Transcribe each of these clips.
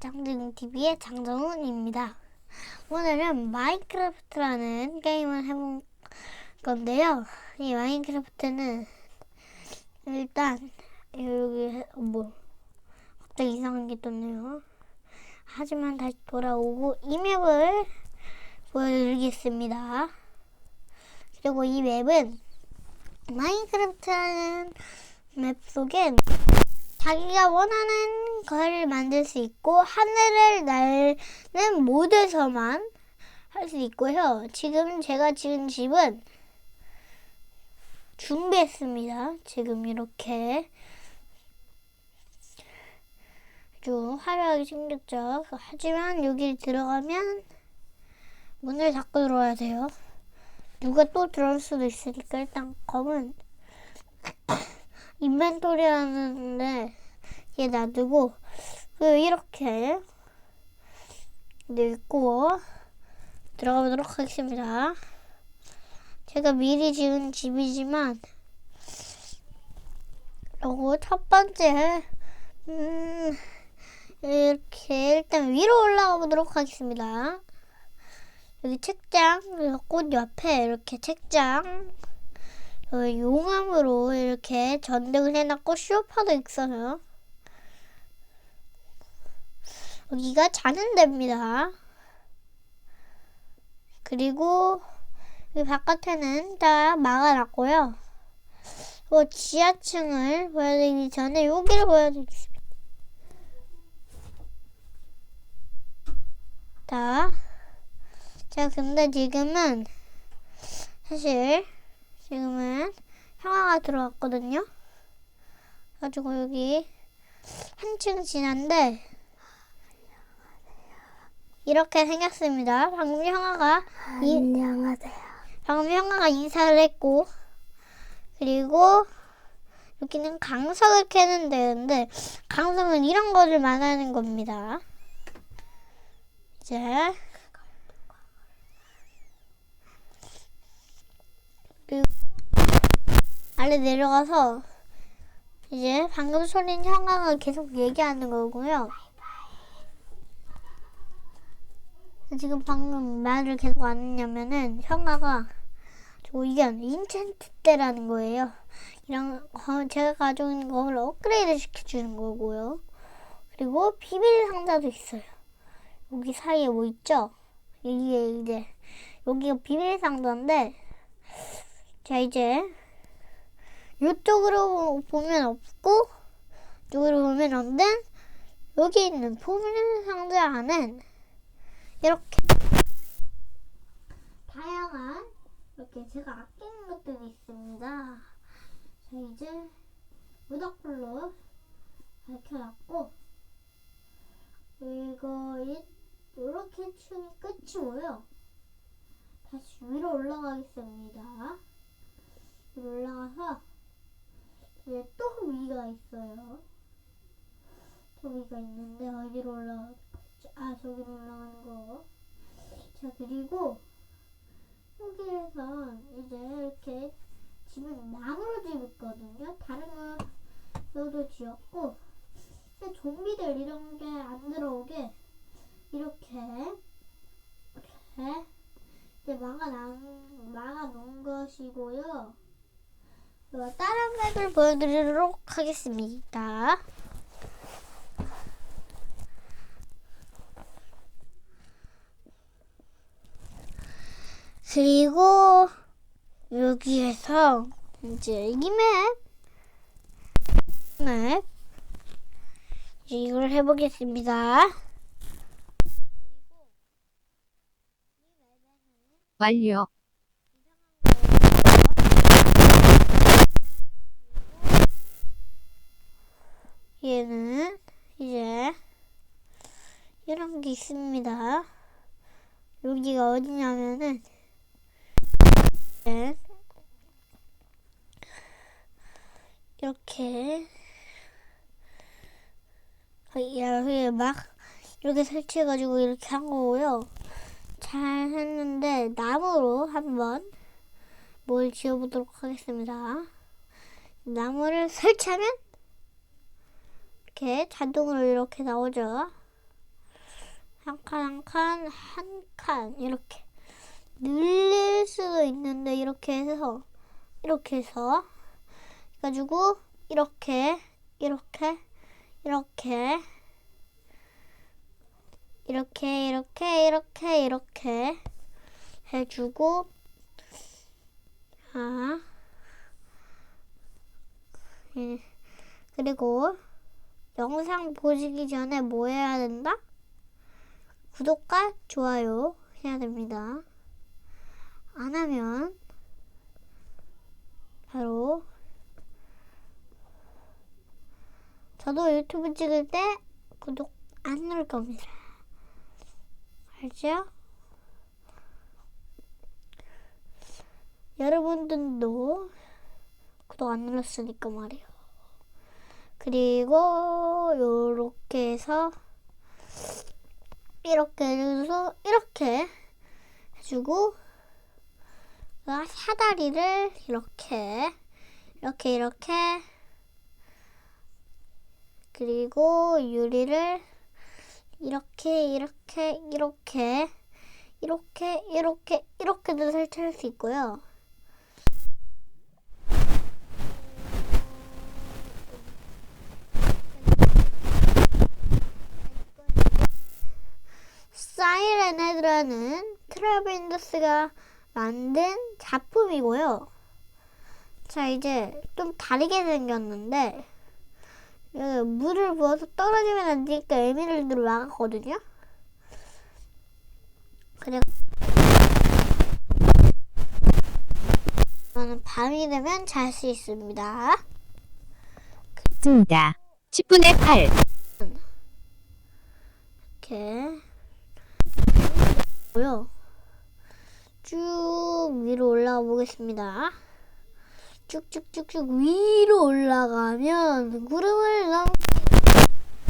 장등TV의 장정훈입니다. 오늘은 마인크래프트라는 게임을 해볼 건데요. 이 마인크래프트는 일단 여기 뭐 갑자기 이상한 게 떴네요. 하지만 다시 돌아오고 이 맵을 보여드리겠습니다. 그리고 이 맵은 마인크래프트라는 맵 속엔 자기가 원하는 걸 만들 수 있고 하늘을 날는 모드에서만 할 수 있고요. 지금 제가 지은 집은 준비했습니다. 지금 이렇게 아주 화려하게 생겼죠. 하지만 여기 들어가면 문을 닫고 들어와야 돼요. 누가 또 들어올 수도 있으니까 일단 검은 인벤토리라는데 얘 놔두고 그 이렇게 넣고 들어가 보도록 하겠습니다. 제가 미리 지은 집이지만 요거 첫 번째 음 이렇게 일단 위로 올라가 보도록 하겠습니다. 여기 책장 그리고 꽃 옆에 이렇게 책장 어, 용암으로 이렇게 전등을 해놨고 쇼파도 있어요. 여기가 자는 데입니다. 그리고 이 바깥에는 다 막아놨고요. 어, 지하층을 보여드리기 전에 여기를 보여드리겠습니다. 자, 자, 근데 지금은 사실 지금은 형아가 들어왔거든요. 가지고 여기 한층 지난데 이렇게 생겼습니다. 방금 형아가 이, 안녕하세요. 방금 형아가 인사를 했고 그리고 여기는 강석을 캐는 데인데 강석은 이런 거를 말하는 겁니다. 이제 그리고 아래 내려가서 이제 방금 소린 형아가 계속 얘기하는 거고요. 지금 방금 말을 계속 안 했냐면은 형아가 저 이게 인챈트 때라는 거예요. 이런 거 제가 가져온 걸 업그레이드 시켜주는 거고요. 그리고 비밀 상자도 있어요. 여기 사이에 뭐 있죠? 이게 이제 여기가 비밀 상자인데 자 이제 이쪽으로 보면 없고 이쪽으로 보면 없는 여기 있는 비밀 상자 안엔 이렇게 다양한 이렇게 제가 아끼는 것들이 있습니다. 자 이제 무덕불로 밝혀놨고 이거 이- 이렇게 치우면 끝이고요. 다시 위로 올라가겠습니다. 올라가서 이제 또 위가 있어요. 또 위가 있는데 어디로 올라가? 아 저기로 올라가는 거. 자 그리고 여기에서 이제 이렇게 집은 나무로 지었거든요. 다른 걸로도 지었고 근데 좀비들 이런 게 안 들어오게 이렇게 이렇게 이제 막아 놓은 막아 놓은 것이고요. 어, 다른 맵을 보여드리도록 하겠습니다. 그리고 여기에서 이제 이 맵, 이걸 해보겠습니다. 완료. 얘는 이제 이런 게 있습니다. 여기가 어디냐면은 네. 이렇게 여기 막 이렇게 설치해가지고 이렇게 한 거고요. 잘 했는데 나무로 한번 뭘 지어보도록 하겠습니다. 나무를 설치하면 이렇게 자동으로 이렇게 나오죠. 한 칸 한 칸 한 칸 이렇게. 늘릴 수도 있는데 이렇게 해서 이렇게 해서. 가지고 이렇게 이렇게 이렇게. 이렇게 이렇게 이렇게 이렇게 해주고. 아. 예. 그리고 영상 보시기 전에 뭐 해야 된다? 구독과 좋아요 해야 됩니다. 안 하면 바로 저도 유튜브 찍을 때 구독 안 누를 겁니다. 알죠? 여러분들도 구독 안 눌렀으니까 말이에요. 그리고 요렇게 해서 이렇게 해서 이렇게 해주고 그 사다리를 이렇게 이렇게 이렇게 그리고 유리를 이렇게 이렇게 이렇게 이렇게 이렇게 이렇게도 설치할 수 있고요. 헤드라는 트라벤더스가 만든 작품이고요. 자, 이제 좀 다르게 생겼는데, 여기 물을 부어서 떨어지면 안 되니까 에메랄드로 막았거든요. 그리고 저는 밤이 되면 잘 수 있습니다. 습니다 10분의 8. 이렇게 고요. 쭉 위로 보겠습니다. 쭉쭉쭉쭉 위로 올라가면 구름을 넘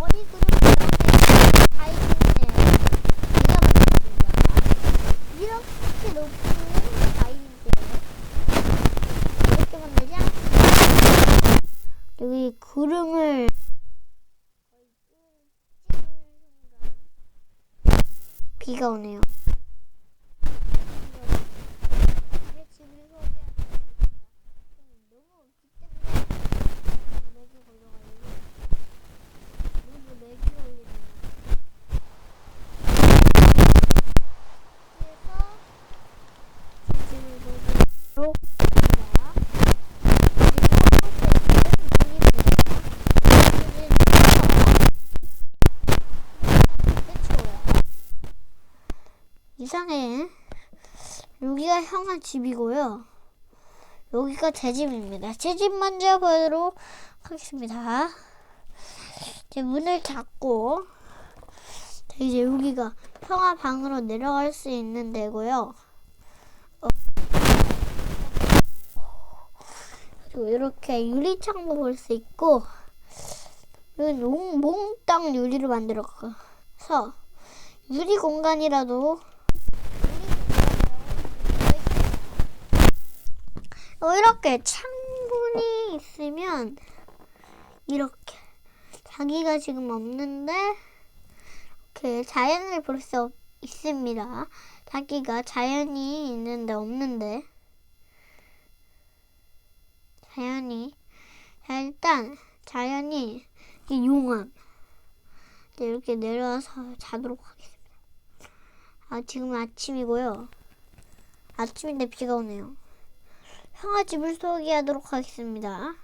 어디 구름을 넘게 다 있는데 제가 보겠습니다. 이렇게 높은 다 있는데 이렇게 않습니다. 여기 구름을 비가 오네요. 이상해. 여기가 형아 집이고요. 여기가 제 집입니다. 제 집 먼저 보도록 하겠습니다. 이제 문을 닫고 자, 이제 여기가 형아 방으로 내려갈 수 있는 데고요. 어. 그리고 이렇게 유리창도 볼 수 있고 몽, 몽땅 유리로 만들어서 유리 공간이라도 어, 이렇게 창문이 있으면 이렇게 자기가 지금 없는데 이렇게 자연을 볼 수 있습니다. 자기가 자연이 있는데 없는데 자연이 자, 일단 자연이 이 용암 이제 이렇게 내려와서 자도록 하겠습니다. 아 지금 아침이고요. 아침인데 비가 오네요. 형아 집을 소개하도록 하겠습니다.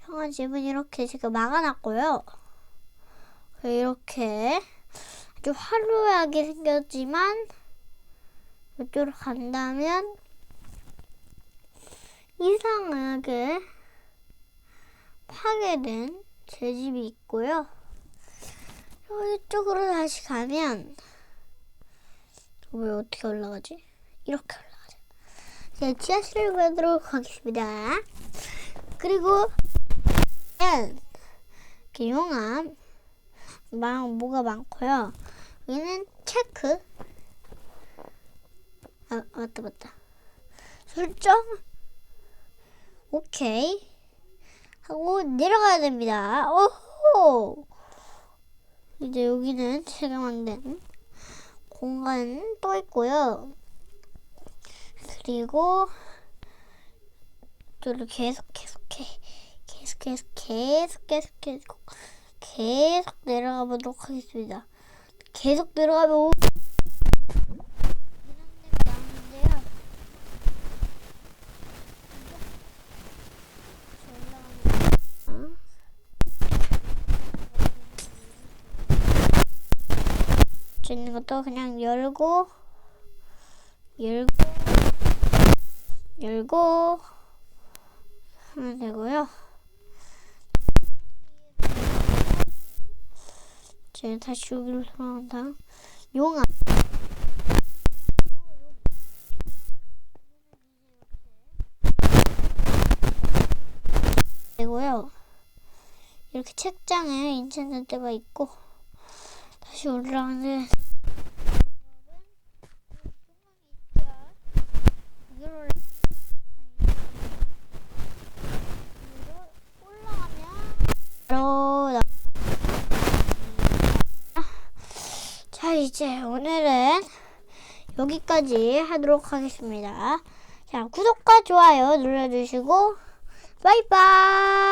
형아 집은 이렇게 제가 막아놨고요. 이렇게 아주 화려하게 생겼지만 이쪽으로 간다면 이상하게 파괴된 제 집이 있고요. 이쪽으로 다시 가면 왜 어떻게 올라가지? 이렇게 올라가죠. 제 지하실을 가도록 하겠습니다. 그리고 이렇게 용암 막 뭐가 많고요. 여기는 체크. 아 맞다 맞다. 설정. 오케이. 하고 내려가야 됩니다. 오호 고! 이제 여기는 제가 만든 공간 또 있고요. 그리고 또 이렇게 계속 계속해 계속 계속 계속 계속 계속 계속 내려가 보도록 하겠습니다. 계속 내려가면 있는 것도 그냥 열고 열고 열고 하면 되고요. 이제 다시 여기로 돌아간 다음 용암 되고요. 이렇게 책장에 인챈트가 있고 다시 올라가는 여기로 올라- 여기로 올라가면 바로 나- 자 이제 오늘은 여기까지 하도록 하겠습니다. 자 구독과 좋아요 눌러주시고 바이바이